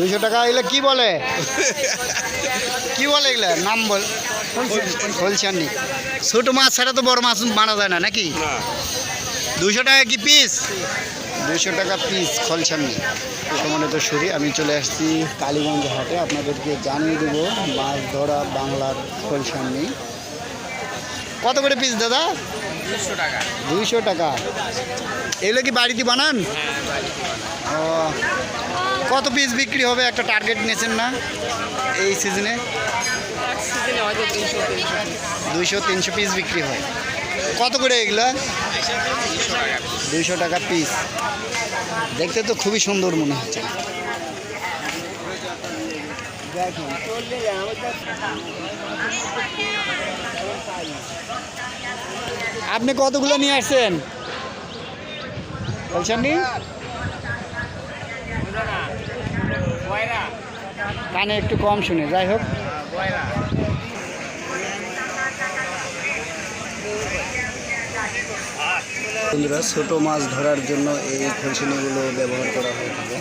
দুইশো টাকা এগুলো কি বলে? কি বলে এগুলো? নাম বল। খোলছানি ছোট মাছ ছাড়া তো বড় মাছ মারা যায় না নাকি? না। দুইশো টাকা কি পিস দুইশো টাকা পিস খলছানি সমানে তো সরি আমি চলে আসছি কালীগঞ্জ হাটে। আপনাদেরকে জানিয়ে দেব মাছ ধরা বাংলার খলছানি কত করে পিস দাদা? দুশো টাকা। দুইশো টাকা। এগুলো কি বাড়িতে বানান। ও কত পিস বিক্রি হবে একটা টার্গেট নিয়েছেন না এই সিজনে দুইশো, তিনশো পিস বিক্রি হয়। কত করে এগুলো? দুইশো টাকা পিস দেখতে তো খুবই সুন্দর মনে হচ্ছে। আপনি কতগুলো নিয়ে আসছেন? বলছেন কানে একটু কম শুনে, যাই হোক বন্ধুরা, ছোটো মাছ ধরার জন্য এই খুলসুনিগুলো ব্যবহার করা হয়ে থাকে